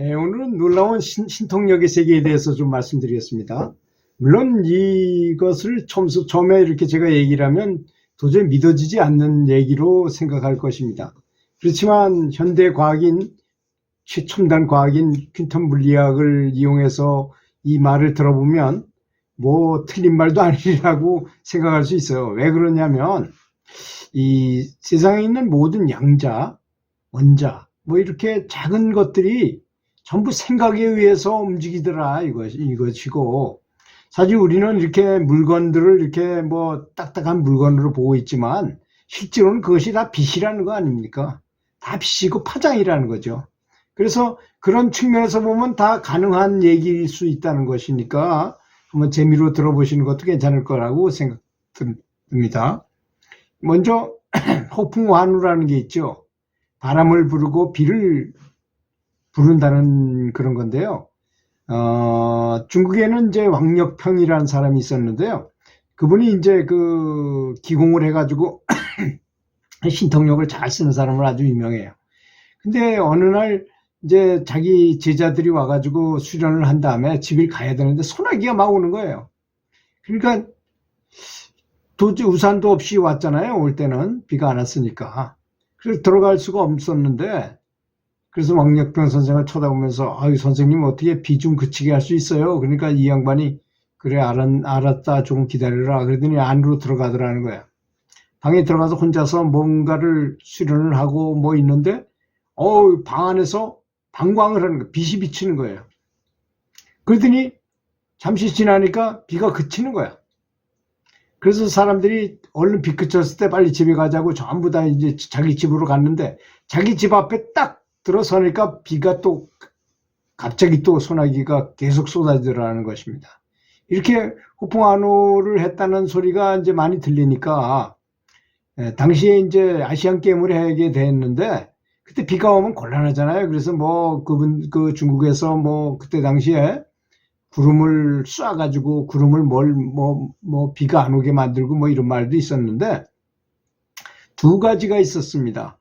네, 오늘은 놀라운 신, 신통력의 세계에 대해서 좀 말씀드리겠습니다. 물론 이것을 처음, 처음에 이렇게 제가 얘기를 하면 도저히 믿어지지 않는 얘기로 생각할 것입니다. 그렇지만 현대 과학인, 최첨단 과학인 퀸텀 물리학을 이용해서 이 말을 들어보면 뭐 틀린 말도 아니라고 생각할 수 있어요. 왜 그러냐면 이 세상에 있는 모든 양자, 원자, 뭐 이렇게 작은 것들이 전부 생각에 의해서 움직이더라 이것 이것이고 사실 우리는 이렇게 물건들을 이렇게 뭐 딱딱한 물건으로 보고 있지만 실제로는 그것이 다 빛이라는 거 아닙니까? 다 빛이고 파장이라는 거죠. 그래서 그런 측면에서 보면 다 가능한 얘기일 수 있다는 것이니까 한번 재미로 들어보시는 것도 괜찮을 거라고 생각됩니다. 먼저 호풍환우라는 게 있죠. 바람을 부르고 비를 부른다는 그런 건데요. 어, 중국에는 이제 왕력평이라는 사람이 있었는데요. 그분이 이제 그 기공을 해가지고 신통력을 잘 쓰는 사람으로 아주 유명해요. 근데 어느 날 이제 자기 제자들이 와가지고 수련을 한 다음에 집에 가야 되는데 소나기가 막 오는 거예요. 그러니까 도저히 우산도 없이 왔잖아요. 올 때는 비가 안 왔으니까. 그래서 들어갈 수가 없었는데 그래서 왕력병 선생을 쳐다보면서 아유 선생님 어떻게 비좀 그치게 할 수 있어요? 그러니까 이 양반이 그래 알았, 알았 다 좀 기다려라 그러더니 안으로 들어가더라는 거야. 방에 들어가서 혼자서 뭔가를 수련을 하고 뭐 있는데 어우 방 안에서 방광을 하는 거야. 빛이 비치는 거예요. 그러더니 잠시 지나니까 비가 그치는 거야. 그래서 사람들이 얼른 비 그쳤을 때 빨리 집에 가자고 전부 다 이제 자기 집으로 갔는데 자기 집 앞에 딱 들어서니까 비가 또 갑자기 또 소나기가 계속 쏟아지더라는 것입니다. 이렇게 호풍안호를 했다는 소리가 이제 많이 들리니까 에, 당시에 이제 아시안 게임을 하게 됐는데 그때 비가 오면 곤란하잖아요. 그래서 뭐 그분 그 중국에서 뭐 그때 당시에 구름을 쏴가지고 구름을 뭘 뭐뭐 비가 안 오게 만들고 뭐 이런 말도 있었는데 두 가지가 있었습니다.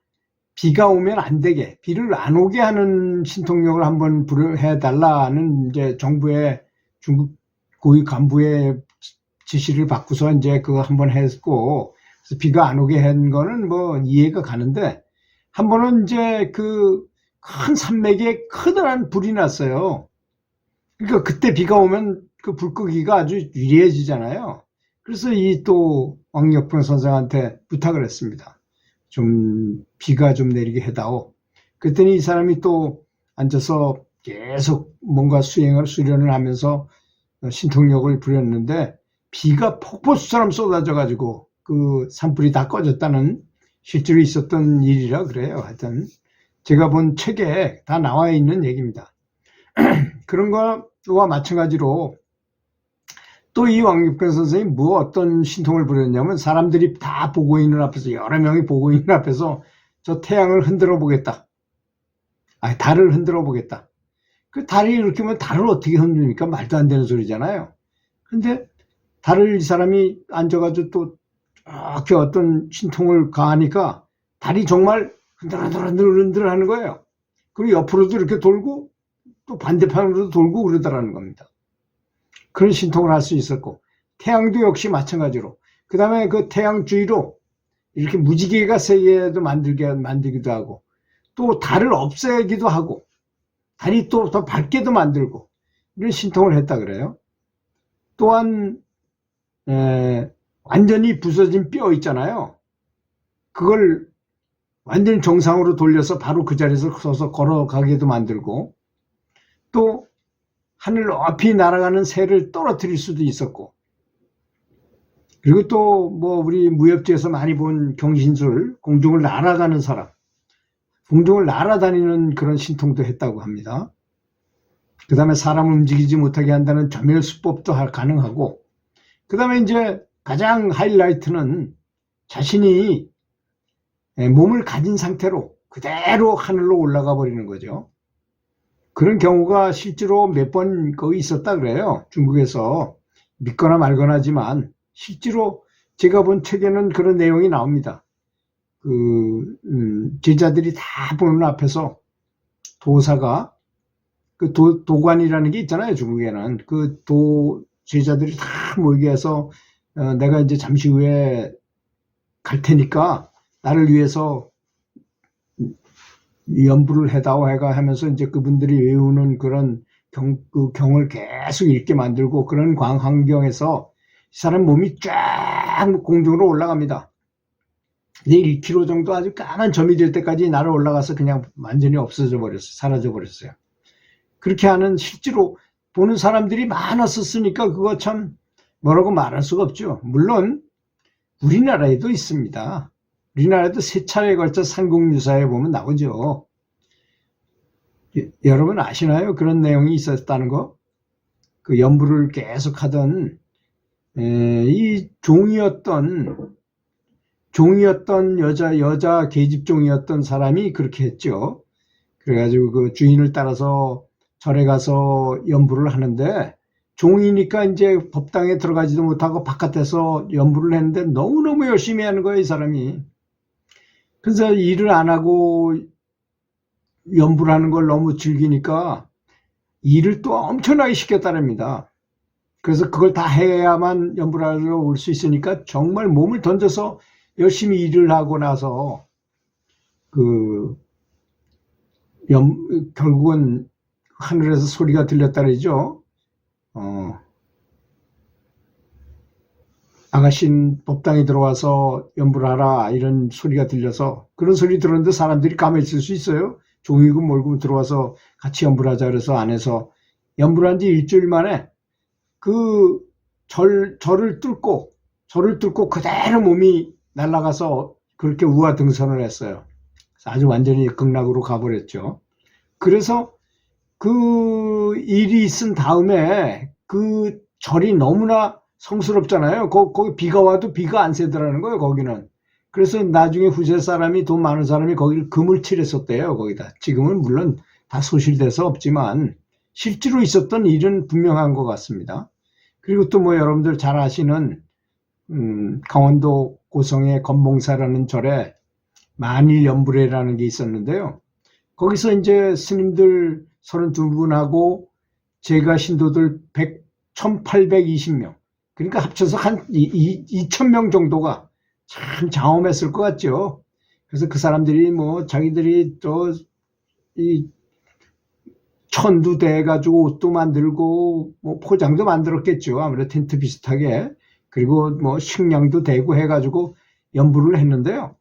비가 오면 안 되게 비를 안 오게 하는 신통력을 한번 해 달라는 이제 정부의 중국 고위 간부의 지시를 받고서 이제 그거 한번 했고 그래서 비가 안 오게 한 거는 뭐 이해가 가는데 한 번은 이제 그 큰 산맥에 커다란 불이 났어요. 그러니까 그때 비가 오면 그 불 끄기가 아주 유리해지잖아요. 그래서 이 또 왕력풍 선생한테 부탁을 했습니다. 좀 비가 좀 내리게 해다오. 그랬더니 이 사람이 또 앉아서 계속 뭔가 수행을 수련을 하면서 신통력을 부렸는데 비가 폭포수처럼 쏟아져 가지고 그 산불이 다 꺼졌다는 실제로 있었던 일이라 그래요. 하여튼 제가 본 책에 다 나와 있는 얘기입니다. 그런 거와 마찬가지로 또 이 왕육변 선생이 뭐 어떤 신통을 부렸냐면 사람들이 다 보고 있는 앞에서 여러 명이 보고 있는 앞에서 저 태양을 흔들어 보겠다. 아, 달을 흔들어 보겠다. 그 달이 이렇게 하면 달을 어떻게 흔듭니까? 말도 안 되는 소리잖아요. 근데 달을 이 사람이 앉아가지고 또 이렇게 어떤 신통을 가하니까 달이 정말 흔들흔들 하는 거예요. 그리고 옆으로도 이렇게 돌고 또 반대편으로도 돌고 그러더라는 겁니다. 그런 신통을 할 수 있었고 태양도 역시 마찬가지로 그 다음에 그 태양 주위로 이렇게 무지개가 세계도 만들게 만들기도 하고 또 달을 없애기도 하고 달이 또 더 밝게도 만들고 이런 신통을 했다 그래요. 또한 에, 완전히 부서진 뼈 있잖아요. 그걸 완전히 정상으로 돌려서 바로 그 자리에서 서서 걸어가게도 만들고 또 하늘 높이 날아가는 새를 떨어뜨릴 수도 있었고 그리고 또 뭐 우리 무협지에서 많이 본 경신술 공중을 날아가는 사람 공중을 날아다니는 그런 신통도 했다고 합니다. 그 다음에 사람을 움직이지 못하게 한다는 점멸수법도 가능하고 그 다음에 이제 가장 하이라이트는 자신이 몸을 가진 상태로 그대로 하늘로 올라가 버리는 거죠. 그런 경우가 실제로 몇 번 거기 있었다 그래요. 중국에서 믿거나 말거나 하지만 실제로 제가 본 책에는 그런 내용이 나옵니다. 그 음, 제자들이 다 보는 앞에서 도사가 그 도, 도관이라는 게 있잖아요, 중국에는. 그 도, 제자들이 다 모이게 해서, 어, 내가 이제 잠시 후에 갈 테니까, 나를 위해서 연부를 해다오 해가 하면서 이제 그분들이 외우는 그런 경, 그 경을 계속 읽게 만들고 그런 광 환경에서 이 사람 몸이 쫙 공중으로 올라갑니다. 근데 1km 정도 아주 까만 점이 될 때까지 날아 올라가서 그냥 완전히 없어져 버렸어요. 사라져 버렸어요. 그렇게 하는 실제로 보는 사람들이 많았었으니까 그거 참 뭐라고 말할 수가 없죠. 물론 우리나라에도 있습니다. 우리나라에도 세 차례에 걸쳐 삼국유사에 보면 나오죠. 예, 여러분 아시나요? 그런 내용이 있었다는 거? 그 연부를 계속 하던 에, 이 종이었던 종이었던 여자 여자 계집종이었던 사람이 그렇게 했죠. 그래가지고 그 주인을 따라서 절에 가서 연부를 하는데 종이니까 이제 법당에 들어가지도 못하고 바깥에서 연부를 했는데 너무너무 열심히 하는 거예요, 이 사람이. 그래서 일을 안 하고 연부를 하는 걸 너무 즐기니까 일을 또 엄청나게 시켰다랍니다. 그래서 그걸 다 해야만 연부를 하러 올 수 있으니까 정말 몸을 던져서 열심히 일을 하고 나서 그 연, 결국은 하늘에서 소리가 들렸다 그러죠. 어, 아가씨는 법당에 들어와서 연부를 하라 이런 소리가 들려서 그런 소리 들었는데 사람들이 가만히 있을 수 있어요. 종이고 몰고 들어와서 같이 연부를 하자 그래서 안에서 연부를 한지 일주일 만에 그 절, 절을 뚫고 절을 뚫고 그대로 몸이 날아가서 그렇게 우화 등선을 했어요. 아주 완전히 극락으로 가버렸죠. 그래서 그 일이 있은 다음에 그 절이 너무나 성스럽잖아요. 거, 거기 비가 와도 비가 안 새더라는 거예요, 거기는. 그래서 나중에 후세 사람이 돈 많은 사람이 거기를 금을 칠했었대요, 거기다. 지금은 물론 다 소실돼서 없지만 실제로 있었던 일은 분명한 것 같습니다. 그리고 또 뭐 여러분들 잘 아시는 음, 강원도 고성의 건봉사라는 절에 만일 연불회라는 게 있었는데요. 거기서 이제 스님들 32분하고 제가 신도들 100, 1820명. 그러니까 합쳐서 한 2000명 정도가 참 장엄했을 것 같죠. 그래서 그 사람들이 뭐 자기들이 또 이 천도 대가지고 옷도 만들고 뭐 포장도 만들었겠죠. 아무래도 텐트 비슷하게. 그리고 뭐 식량도 대고 해가지고 연부를 했는데요.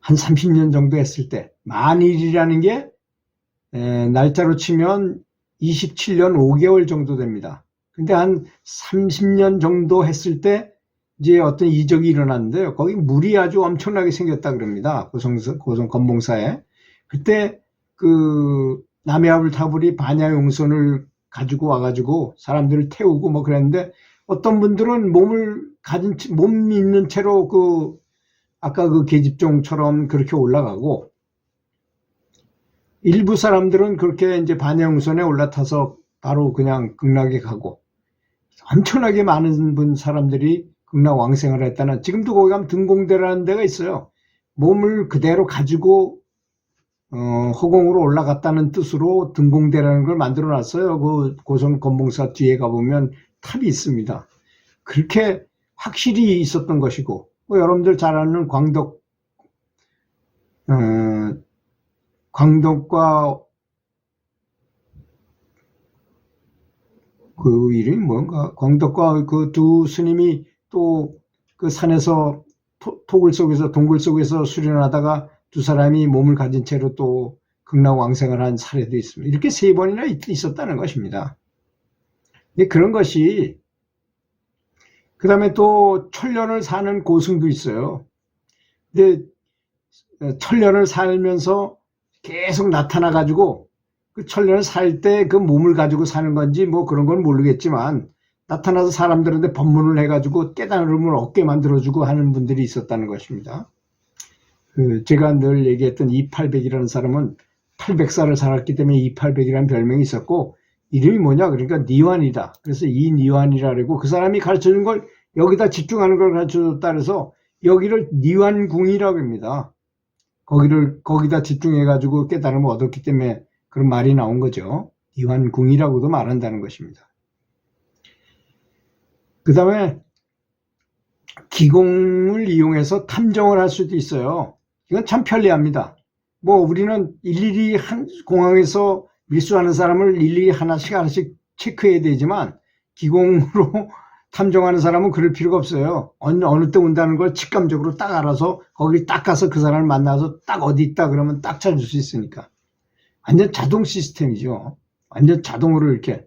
한 30년 정도 했을 때 만일이라는 게 에, 날짜로 치면 27년 5개월 정도 됩니다. 근데 한 30년 정도 했을 때 이제 어떤 이적이 일어났는데요. 거기 물이 아주 엄청나게 생겼다 그럽니다. 고성, 고성 건봉사에. 그때 그 남해아불 타불이 반야용선을 가지고 와가지고 사람들을 태우고 뭐 그랬는데 어떤 분들은 몸을 가진, 채- 몸 있는 채로 그 아까 그 계집종처럼 그렇게 올라가고 일부 사람들은 그렇게 이제 반야용선에 올라타서 바로 그냥 극락에 가고 엄청나게 많은 분 사람들이 극락 왕생을 했다는 지금도 거기 가면 등공대라는 데가 있어요. 몸을 그대로 가지고 어, 허공으로 올라갔다는 뜻으로 등공대라는 걸 만들어 놨어요. 그 고성 건봉사 뒤에 가보면 탑이 있습니다. 그렇게 확실히 있었던 것이고, 뭐 여러분들 잘 아는 광덕, 어, 광덕과 그 이름이 뭔가, 광덕과 그 두 스님이 또 그 산에서 토, 토굴 속에서 동굴 속에서 수련하다가 두 사람이 몸을 가진 채로 또 극락 왕생을 한 사례도 있습니다. 이렇게 세 번이나 있- 있었다는 것입니다. 근데 그런 것이 그 다음에 또 천년을 사는 고승도 있어요. 근데 어, 천년을 살면서 계속 나타나 가지고 그 천년을 살 때 그 몸을 가지고 사는 건지 뭐 그런 건 모르겠지만 나타나서 사람들한테 법문을 해가지고 깨달음을 얻게 만들어주고 하는 분들이 있었다는 것입니다. 그 제가 늘 얘기했던 이팔백이라는 사람은 800살을 살았기 때문에 이팔백이라는 별명이 있었고 이름이 뭐냐 그러니까 니완이다. 그래서 이 니완이라고 그 사람이 가르쳐준 걸 여기다 집중하는 걸 가르쳐줬다 그래서 여기를 니완궁이라고 합니다. 거기를 거기다 집중해 가지고 깨달음을 얻었기 때문에 그런 말이 나온 거죠. 이완궁이라고도 말한다는 것입니다. 그 다음에 기공을 이용해서 탐정을 할 수도 있어요. 이건 참 편리합니다. 뭐 우리는 일일이 한 공항에서 밀수하는 사람을 일일이 하나씩 하나씩 체크해야 되지만 기공으로 탐정하는 사람은 그럴 필요가 없어요. 어느, 어느 때 온다는 걸 직감적으로 딱 알아서 거기 딱 가서 그 사람을 만나서 딱 어디 있다 그러면 딱 찾을 수 있으니까. 완전 자동 시스템이죠. 완전 자동으로 이렇게.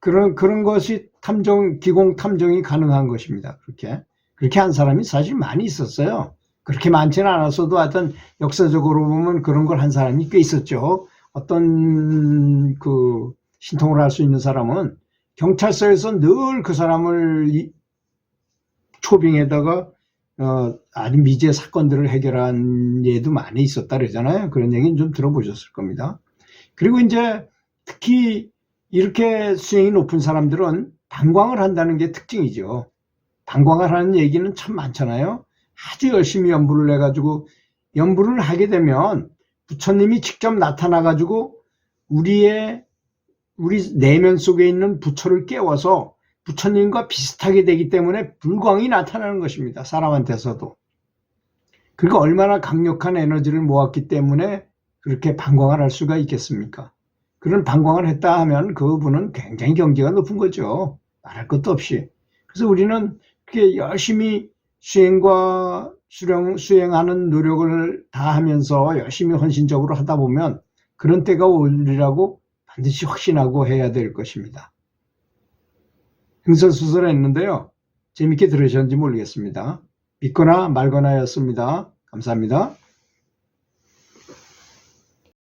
그런, 그런 것이 탐정, 기공 탐정이 가능한 것입니다. 그렇게. 그렇게 한 사람이 사실 많이 있었어요. 그렇게 많지는 않았어도 하여튼 역사적으로 보면 그런 걸 한 사람이 꽤 있었죠. 어떤 그 신통을 할 수 있는 사람은 경찰서에서 늘 그 사람을 이- 초빙에다가 어, 아주 미제 사건들을 해결한 예도 많이 있었다 그러잖아요. 그런 얘기는 좀 들어보셨을 겁니다. 그리고 이제 특히 이렇게 수행이 높은 사람들은 방광을 한다는 게 특징이죠. 방광을 하는 얘기는 참 많잖아요. 아주 열심히 연부를 해가지고 연부를 하게 되면 부처님이 직접 나타나가지고 우리의 우리 내면 속에 있는 부처를 깨워서 부처님과 비슷하게 되기 때문에 불광이 나타나는 것입니다. 사람한테서도. 그리고 얼마나 강력한 에너지를 모았기 때문에 그렇게 방광을 할 수가 있겠습니까? 그런 방광을 했다 하면 그분은 굉장히 경지가 높은 거죠. 말할 것도 없이. 그래서 우리는 그렇게 열심히 수행과 수령, 수행하는 노력을 다 하면서 열심히 헌신적으로 하다 보면 그런 때가 오리라고 반드시 확신하고 해야 될 것입니다. 흥설수설 했는데요. 재밌게 들으셨는지 모르겠습니다. 믿거나 말거나였습니다. 감사합니다.